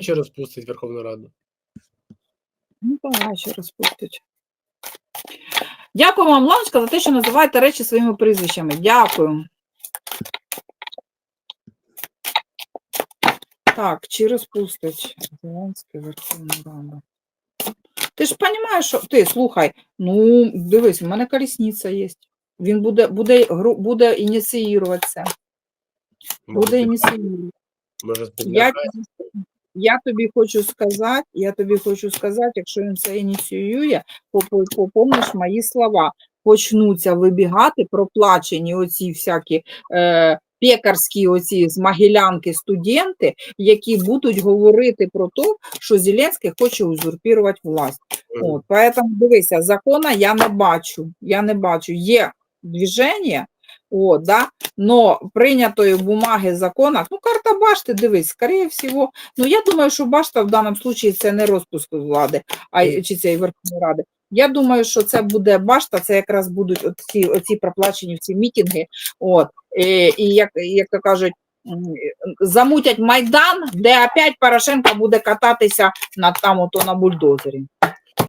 Чи розпустить Верховну Раду? Ну, ще розпустить. Дякую вам, Ланочка, за те, що називаєте речі своїми прізвищами. Дякую. Так, чи розпустить Зеленський Верховну Раду? Ти ж розумієш, що ти слухай, ну дивись, в мене колісниця є. Він буде, буде, буде ініціювати це. Буде ініціювати. Може, Я, тобі- хочу сказати, я тобі хочу сказати, якщо він це ініціює, попо- попомниш мої слова. Почнуться вибігати проплачені оці всякі е, пекарські оці з Могилянки студенти, які будуть говорити про те, що Зеленський хоче узурпірувати власть. От, поэтому дивися, закона я не бачу. Я не бачу. Є движення, от, да, но прийнятої бумаги закона, ну, карта башти, дивись, скоріше всього, ну, я думаю, що башта в даному случаї це не розпуск влади, а чи цієї Верховної Ради. Я думаю, що це буде башта, це якраз будуть оці, оці проплачені всі мітинги, от, і, і як, як то кажуть, замутять Майдан, де опять Порошенко буде кататися на там ото на бульдозері.